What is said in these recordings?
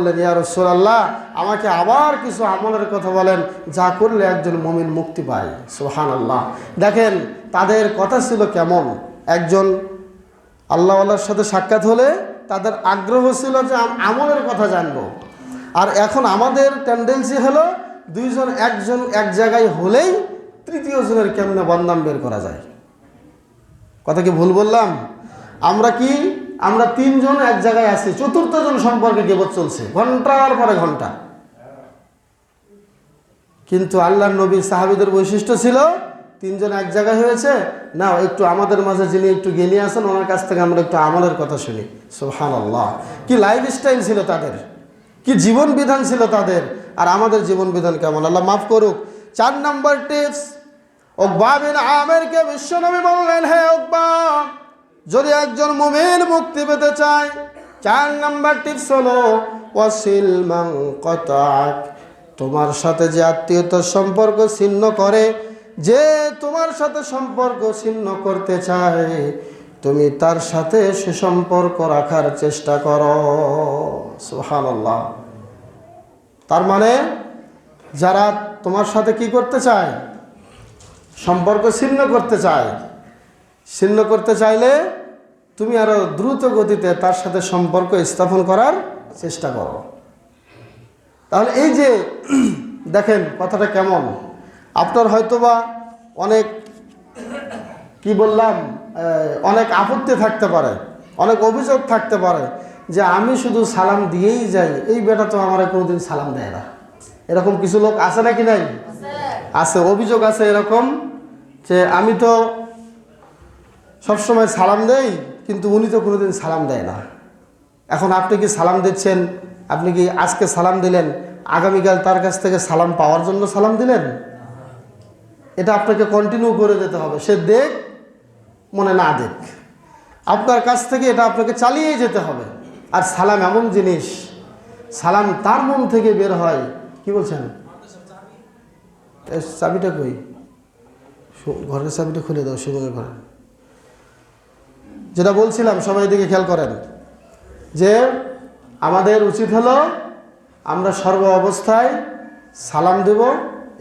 বললেন, ইয়া রসুল্লাহ আমাকে আবার কিছু আমলের কথা বলেন, যা করলে একজন মমিন মুক্তি পায়। সুহান আল্লাহ দেখেন, তাদের কথা ছিল কেমন? একজন আল্লাহ আল্লাহর সাথে সাক্ষাৎ হলে তাদের আগ্রহ ছিল যে আমলের কথা জানব। আর এখন আমাদের টেন্ডেন্সি হলো দুইজন, একজন এক জায়গায় হলেই তৃতীয় জনের কেমনে বদনাম বের করা যায়? কথা কি ভুল বললাম? আমরা কি আমরা তিনজন এক জায়গায় আছি চতুর্থ জন সম্পর্কে গেবত চলছে, ঘণ্টার পরে ঘণ্টা। কিন্তু আল্লাহর নবীর সাহাবিদের বৈশিষ্ট্য ছিল, তিনজন এক জায়গায় হয়েছে না একটু আমাদের মাঝে যিনি একটু জ্ঞানী আছেন, ওনার কাছ থেকে আমরা একটু আমলের কথা শুনি। সোহান আল্লাহ কি লাইফ স্টাইল ছিল তাদের? কি জীবন বিধান ছিল তাদের? আর আমাদের জীবন বিধান কেমন? আল্লাহ মাফ করুক। চার নম্বর টিপস ওকবা বিন আমেরকে বিশ্বনবী বললেন, হে ওকবা যদি একজন মুমিন মুক্তি পেতে চায়, চার নাম্বার টিপস হলো, ওয়াসিল মান কতাক তোমার সাথে যে আত্মীয়তার সম্পর্ক ছিন্ন করে, যে তোমার সাথে সম্পর্ক ছিন্ন করতে চায়, তুমি তার সাথে সে সম্পর্ক রাখার চেষ্টা করো। সুবহানাল্লাহ। তার মানে যারা তোমার সাথে কি করতে চায়, সম্পর্ক ছিন্ন করতে চায় ছিন্ন করতে চাইলে তুমি আরও দ্রুত গতিতে তার সাথে সম্পর্ক স্থাপন করার চেষ্টা করো। তাহলে এই যে দেখেন কথাটা কেমন? আপনার হয়তোবা অনেক কি বললাম অনেক আপত্তি থাকতে পারে অনেক অভিযোগ থাকতে পারে যে আমি শুধু সালাম দিয়েই যাই এই বেটা তো আমার কোনোদিন সালাম দেয় না। এরকম কিছু লোক আছে নাকি নাই? আছে অভিযোগ আছে এরকম যে আমি তো সবসময় সালাম দেয় কিন্তু উনি তো কোনোদিন সালাম দেয় না। এখন আপনি কি সালাম দিচ্ছেন? আপনি কি আজকে সালাম দিলেন? আগামীকাল তার কাছ থেকে সালাম পাওয়ার জন্য সালাম দিলেন? এটা আপনাকে কন্টিনিউ করে দিতে হবে। সে দেখ, মনে না দেখ। আপনার কাছ থেকে এটা আপনাকে চালিয়ে যেতে হবে। আর সালাম এমন জিনিস, সালাম তার মন থেকে বের হয়। কি বলছেন? চাবিটা কই? ঘরের চাবিটা খুলে দাও সুমনের ঘরে যেটা বলছিলাম, সবাই দিকে খেয়াল করেন, যে আমাদের উচিত হলো আমরা সর্ব অবস্থায় সালাম দেব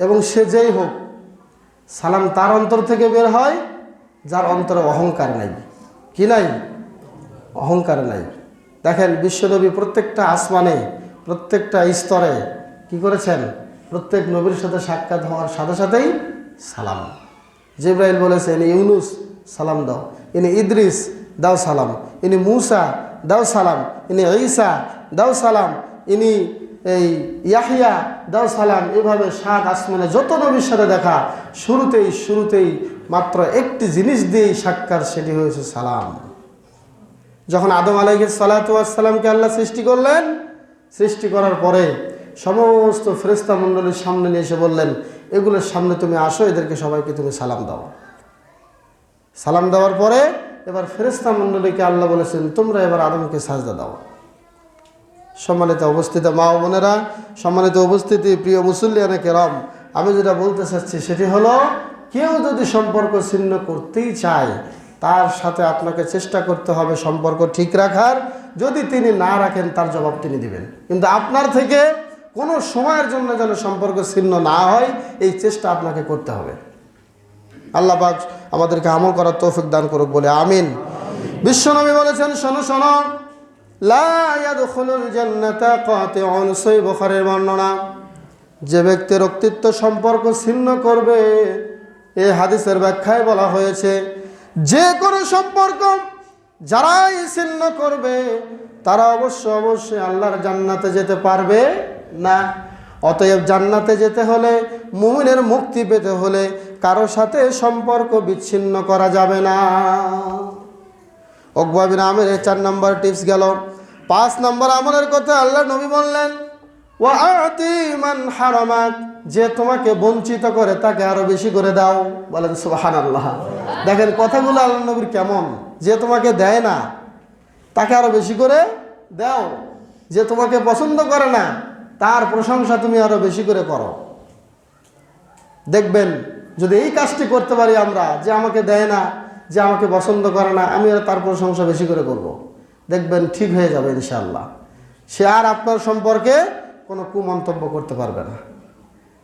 এবং সে যেই হোক, সালাম তার অন্তর থেকে বের হয়, যার অন্তরে অহংকার নাই। কি নাই? অহংকার নাই। দেখেন, বিশ্বনবী প্রত্যেকটা আসমানে, প্রত্যেকটা স্তরে কি করেছেন? প্রত্যেক নবীর সাথে সাক্ষাৎ হওয়ার সাথে সাথেই সালাম। জিব্রাইল বলেছে ইনি ইউনুস, সালাম দাও। ইনি ইদ্রিস দাও সালাম। ইনি মুসা, দাও সালাম। ইনি ঈসা, দাও সালাম। ইনি এই ইয়াহিয়া, দাও সালাম। এভাবে সাত আসমানে যত নবীর সাথে দেখা, শুরুতেই শুরুতেই মাত্র একটি জিনিস দিয়েই সাক্ষাৎ সেটি হয়েছে সালাম। যখন আদম আলাইহ সালাতামকে আল্লাহ সৃষ্টি করলেন, সৃষ্টি করার পরে সমস্ত ফেরেস্তা মণ্ডলীর সামনে নিয়ে এসে বললেন, এগুলোর সামনে তুমি আসো, এদেরকে সবাইকে তুমি সালাম দাও। সালাম দেওয়ার পরে এবার ফেরেস্তা মণ্ডলীকে আল্লাহ বলেছেন, তোমরা এবার আদমকে সাজদা দাও। সম্মানিত অবস্থিত মা বোনেরা, সম্মানিত উপস্থিতি প্রিয় মুসল্লিয়ানা কেরম, আমি যেটা বলতে চাচ্ছি সেটি হলো, কেউ যদি সম্পর্ক ছিন্ন করতেই চায়, তার সাথে আপনাকে চেষ্টা করতে হবে সম্পর্ক ঠিক রাখার। যদি তিনি না রাখেন, তার জবাব তিনি দিবেন। কিন্তু আপনার থেকে কোনো সময়ের জন্য যেন সম্পর্ক ছিন্ন না হয়, এই চেষ্টা আপনাকে করতে হবে। আল্লাহ পাক আমাদেরকে আমল করার তৌফিক দান করুক বলে আমিন। বিশ্বনবী বলেছেন, শোনো শোনো। বর্ণনা, যে ব্যক্তি রক্তিত্ব সম্পর্ক ছিন্ন করবে এই হাদিসের ব্যাখ্যায় বলা হয়েছে, যে কোনো সম্পর্ক যারাই ছিন্ন করবে, তারা অবশ্য অবশ্যই আল্লাহর জান্নাতে যেতে পারবে না। অতএব জান্নাতে যেতে হলে, মুমিনের মুক্তি পেতে হলে কারও সাথে সম্পর্ক বিচ্ছিন্ন করা যাবে না। অকবা বিন আমের চার নম্বর টিপস গেল, পাঁচ নম্বর আমলের কথা আল্লাহ নবী বললেন, ওয়া আতি মান হারামাক যে তোমাকে বঞ্চিত করে তাকে আরও বেশি করে দাও। বলেন সুবাহান আল্লাহ দেখেন, কথাগুলো আল্লাহ নবীর কেমন? যে তোমাকে দেয় না, তাকে আরও বেশি করে দাও। যে তোমাকে পছন্দ করে না, তার প্রশংসা তুমি আরও বেশি করে করো। দেখবেন যদি এই কাজটি করতে পারি আমরা, যে আমাকে দেয় না, যে আমাকে পছন্দ করে না, আমি তার প্রশংসা বেশি করে করব। দেখবেন ঠিক হয়ে যাবে ইনশাল্লাহ সে আর আপনার সম্পর্কে কোনো কুমন্তব্য করতে পারবে না।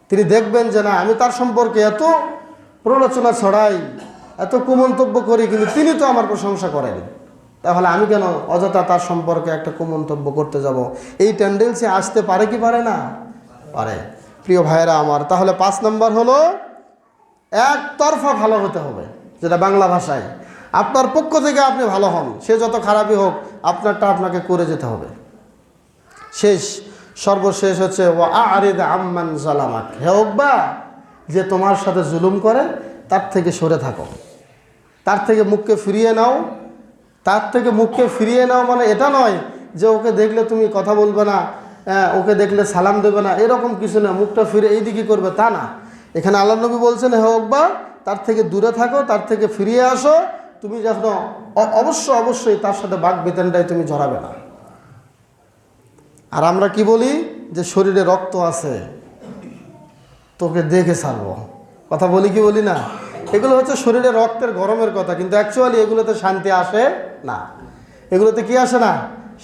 তিনি দেখবেন যে না, আমি তার সম্পর্কে এত প্ররোচনা ছড়াই, এত কুমন্তব্য করি, কিন্তু তিনি তো আমার প্রশংসা করেন। তাহলে আমি কেন অযথা তার সম্পর্কে একটা কুমন্তব্য করতে যাব? এই টেন্ডেন্সি আসতে পারে কি পারে না? পারে। প্রিয় ভাইয়েরা আমার, তাহলে পাঁচ নম্বর হলো একতরফা ভালো হতে হবে যেটা বাংলা ভাষায়। আপনার পক্ষ থেকে আপনি ভালো হন সে যত খারাপই হোক আপনারটা আপনাকে করে যেতে হবে। শেষ সর্বশেষ হচ্ছে ও আরিদ আম্মান জালামাক। হে বা যে তোমার সাথে জুলুম করে তার থেকে সরে থাকো। তার থেকে মুখকে ফিরিয়ে নাও। তার থেকে মুখকে ফিরিয়ে নাও মানে এটা নয় যে ওকে দেখলে তুমি কথা বলবে না হ্যাঁ, ওকে দেখলে সালাম দেবে না এরকম কিছু না। মুখটা ফিরে এই দিকে করবে তা না। এখানে আল্লাহ নবী বলছেন, হে অকবা তার থেকে দূরে থাকো, তার থেকে ফিরিয়ে আসো। তুমি যখন অবশ্য অবশ্যই তার সাথে বাঘ বেতনটাই তুমি জড়াবে না। আর আমরা কি বলি? যে শরীরে রক্ত আছে, তোকে দেখে ছাড়বো। কথা বলি কি বলি না? এগুলো হচ্ছে শরীরে রক্তের গরমের কথা, কিন্তু অ্যাকচুয়ালি এগুলোতে শান্তি আসে না। এগুলোতে কি আসে না?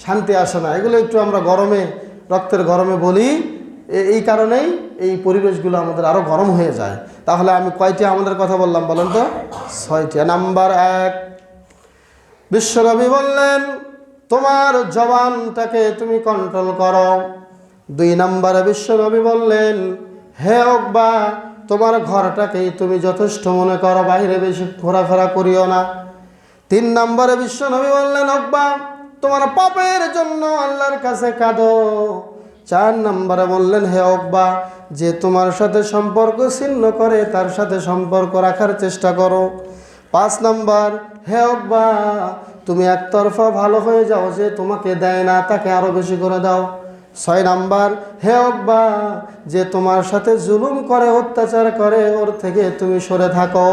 শান্তি আসে না। এগুলো একটু আমরা গরমে, রক্তের গরমে বলি। এই কারণেই এই পরিবেশগুলো আমাদের আরও গরম হয়ে যায়। তাহলে আমি কয়টি আমাদের কথা বললাম বলেন তো? ছয়টি। নাম্বার এক বিশ্বকবি বললেন, তোমার জবানটাকে তুমি কন্ট্রোল করো। দুই নম্বরে বিশ্বকবি বললেন, হে অকবা, তোমার ঘরটাকেই তুমি যথেষ্ট মনে করো, বাইরে বেশি ঘোরাফেরা করিও না। তিন নম্বরে, বিশ্বনবী বললেন, অকবা, তোমার পাপের জন্য আল্লাহর কাছে কাঁদো। চার নম্বরে বললেন, হে অকবা যে তোমার সাথে সম্পর্ক ছিন্ন করে, তার সাথে সম্পর্ক রাখার চেষ্টা করো। পাঁচ নম্বর, হে অব্বা, তুমি একতরফা ভালো হয়ে যাও যে তোমাকে দেয় না, তাকে আরও বেশি করে দাও। ছয় নাম্বার, হে অব্বা, যে তোমার সাথে জুলুম করে, অত্যাচার করে, ওর থেকে তুমি সরে থাকো।